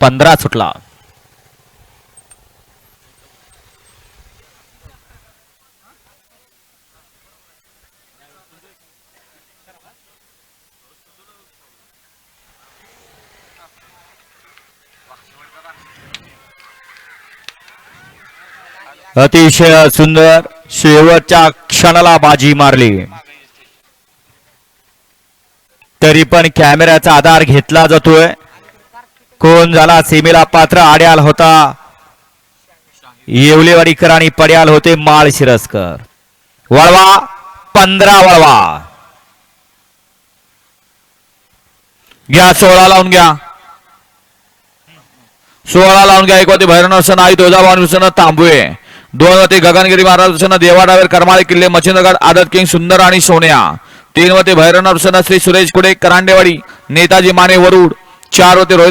पंधरा सुटला. अतिशय सुंदर शेवटच्या क्षणाला बाजी मारली. तरी पण कॅमेऱ्याचा आधार घेतला जातोय. कोण झाला? सीमेला पात्र आड्याल होता. येवलेवाडीकर आणि पड्याल होते माळ शिरसकर वळवा पंधरा वळवा. घ्या सोळा लावून घ्या. सोळा लावून घ्या. एक वरती भैरवनाथ आई तुळजाभवानी तांबुये दोन वरती गगनगिरी महाराज देवाडावर करमाळे किल्ले मच्छिंद्रगड आदत किंग सुंदर आणि सोन्या. तीन वरती भैरवनाथ श्री सुरेश कुडे करांडेवाडी नेताजी माने वरुड. चार वरती रोहित